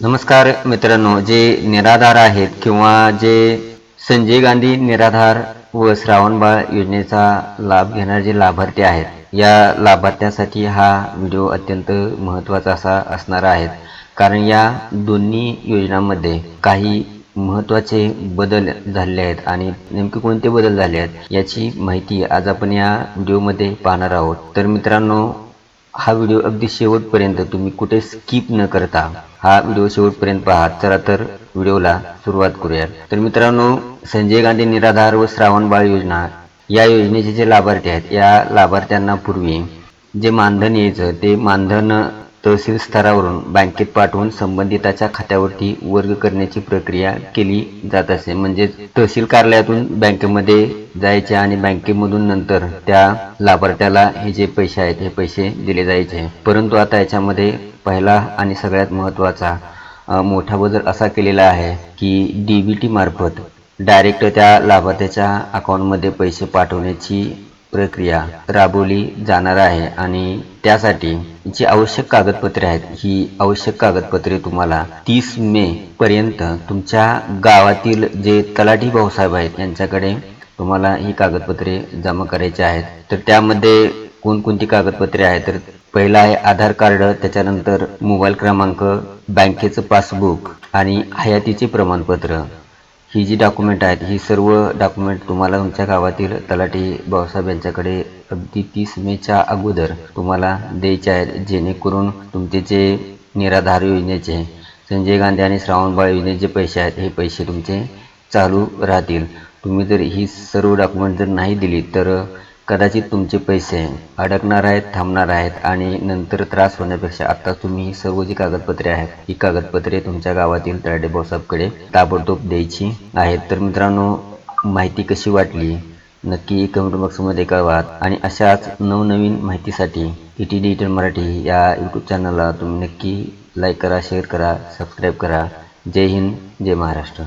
नमस्कार मित्रांनो जे निराधार आहेत किंवा जे संजय गांधी निराधार व श्रावणबाळ योजनेचा लाभ घेणारे जे लाभार्थी आहेत या लाभार्थ्यासाठी हा व्हिडिओ अत्यंत महत्त्वाचा असा असणार आहे. कारण या दोन्ही योजनांमध्ये काही महत्त्वाचे बदल झालेले आहेत आणि नेमके कोणते बदल झाले आहेत याची माहिती आज आपण या व्हिडिओमध्ये पाहणार आहोत. तर मित्रांनो हा व्हिडिओ अगदी शेवटपर्यंत तुम्ही कुठे स्किप न करता हा व्हिडिओ शेवटपर्यंत पहा. चला तर व्हिडिओला सुरुवात करूया तर मित्रांनो संजय गांधी निराधार व श्रावण बाळ योजना या योजनेचे जे लाभार्थी आहेत या लाभार्थ्यांना पूर्वी जे मानधन यायचं ते मानधन तहसील स्तरावरून बँकेत पाठवून संबंधिताच्या खात्यावरती वर्ग करण्याची प्रक्रिया केली जात असे. म्हणजे तहसील कार्यालयातून बँकेमध्ये जायचे आणि बँकेमधून नंतर त्या लाभार्थ्याला हे जे पैसे आहेत हे पैसे दिले जायचे. परंतु आता याच्यामध्ये पहिला आणि सगळ्यात महत्त्वाचा मोठा बदल असा केलेला आहे की डी बी टी मार्फत डायरेक्ट त्या लाभार्थ्याच्या अकाउंटमध्ये पैसे पाठवण्याची प्रक्रिया राबवली जाणार आहे आणि त्यासाठी जी आवश्यक कागदपत्रे आहेत ही आवश्यक कागदपत्रे तुम्हाला तीस मे पर्यंत तुमच्या गावातील जे तलाठी भाऊसाहेब आहेत यांच्याकडे तुम्हाला ही कागदपत्रे जमा करायची आहेत. तर त्यामध्ये कोणकोणती कागदपत्रे आहेत? तर पहिलं आहे आधार कार्ड त्याच्यानंतर मोबाईल क्रमांक बँकेचं पासबुक आणि हयातीचे प्रमाणपत्र. ही जी डॉक्युमेंट आहेत ही सर्व डॉक्युमेंट तुम्हाला तुमच्या गावातील तलाठी भाऊसाहेब यांच्याकडे अगदी तीस मेच्या अगोदर तुम्हाला द्यायचे आहेत जेणेकरून तुमचे जे निराधार योजनेचे संजय गांधी आणि श्रावणबाळ योजनेचे पैसे आहेत हे पैसे तुमचे चालू राहतील. तुम्ही जर ही सर्व डॉक्युमेंट जर नाही दिली तर कदाचित तुमचे पैसे अडकणार आहेत थांबणार आहेत आणि नंतर त्रास होण्यापेक्षा आता तुम्ही ही सर्व जी कागदपत्रे आहेत ही कागदपत्रे तुमच्या गावातील तराडे भाऊसाहेबकडे ताबडतोब द्यायची आहेत. तर मित्रांनो माहिती कशी वाटली? नक्की कमेंट बॉक्समध्ये कळवा आणि अशाच नवनवीन माहितीसाठी ई टी डिजिटल मराठी या यूट्यूब चॅनलला तुम्ही नक्की लाईक करा शेअर करा सबस्क्राईब करा. जय हिंद जय महाराष्ट्र.